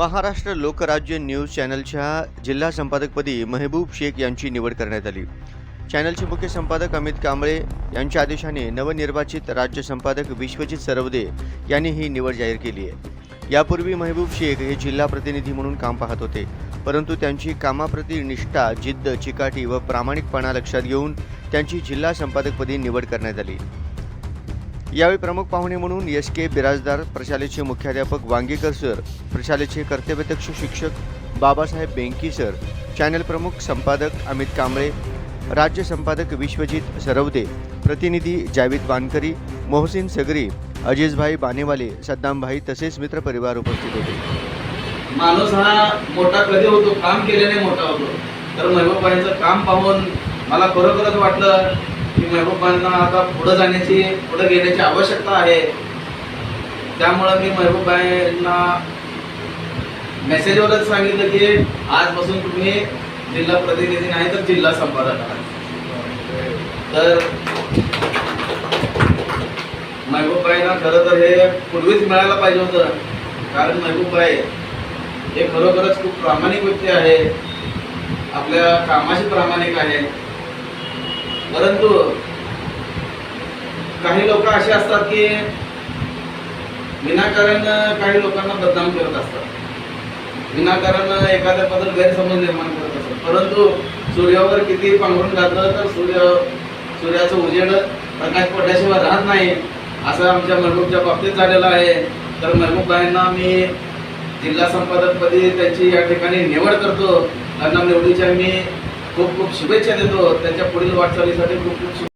Maharashtra Lokrajya news चॅनलच्या जिल्हा संपादकपदी महबूब शेख यांची निवड करण्यात आली. चॅनलचे मुख्य संपादक अमित कांबळे यांच्या आदेशाने नवनिर्वाचित राज्य संपादक विश्वजित सरवदे यांनी ही निवड जाहीर केली आहे. यापूर्वी महबूब शेख हे जिल्हा प्रतिनिधी म्हणून काम पाहत होते परंतु त्यांची कामाप्रती निष्ठा जिद्द चिकाटी व प्रामाणिकपणा लक्षात घेऊन त्यांची जिल्हा संपादकपदी निवड करण्यात आली. यावेळी प्रमुख पाहुणे म्हणून एस के बिराजदार प्रशालेचे मुख्याध्यापक वांगीकर सर प्रशालेचे कर्तव्यदक्ष शिक्षक बाबासाहेब बेंकी सर चॅनल प्रमुख संपादक अमित कांबळे राज्य संपादक विश्वजित सरवदे प्रतिनिधी जावेद वानकरी मोहसिन सगरी अजिजभाई बानेवाले सद्दामभाई तसेच मित्रपरिवार उपस्थित होते. माणूस हा मोठा कधी होतो? काम केल्याने मोठा होतो. तर महबूबाईंचं काम पाहून मला खरोखरच वाटलं की महबूबाईंना आता पुढं जाण्याची पुढं घेण्याची आवश्यकता आहे. त्यामुळं मी महबूबाईंना मेसेजवरच सांगितलं की आजपासून तुम्ही जिल्हा प्रतिनिधी नाही तर जिल्हा संपादक आहात. तर महबूबाईंना खरं तर हे पूर्वीच मिळायला पाहिजे होतं. कारण महबूबाई हे खरोखरच खूप प्रामाणिक व्यक्ती आहे. आपल्या कामाशी प्रामाणिक आहे. परंतु काही लोक असे असतात की विनाकारण काही लोकांना बदनाम करत असतात. विनाकारण एखाद्याबद्दल गैरसमज निर्माण करत असतात. परंतु सूर्यावर किती पांघरून घातलं तर सूर्य सूर्याचं उजेड प्रकाश पडल्याशिवाय राहत नाही असं आमच्या मरमुखच्या बाबतीत झालेलं आहे. तर महबूबबाईंना मी जिल्हा संपादकपदी त्यांची या ठिकाणी निवड करतो. त्यांना निवडीच्या मी खूप खूप शुभेच्छा देतो. त्यांच्या पुढील वाटचालीसाठी खूप खूप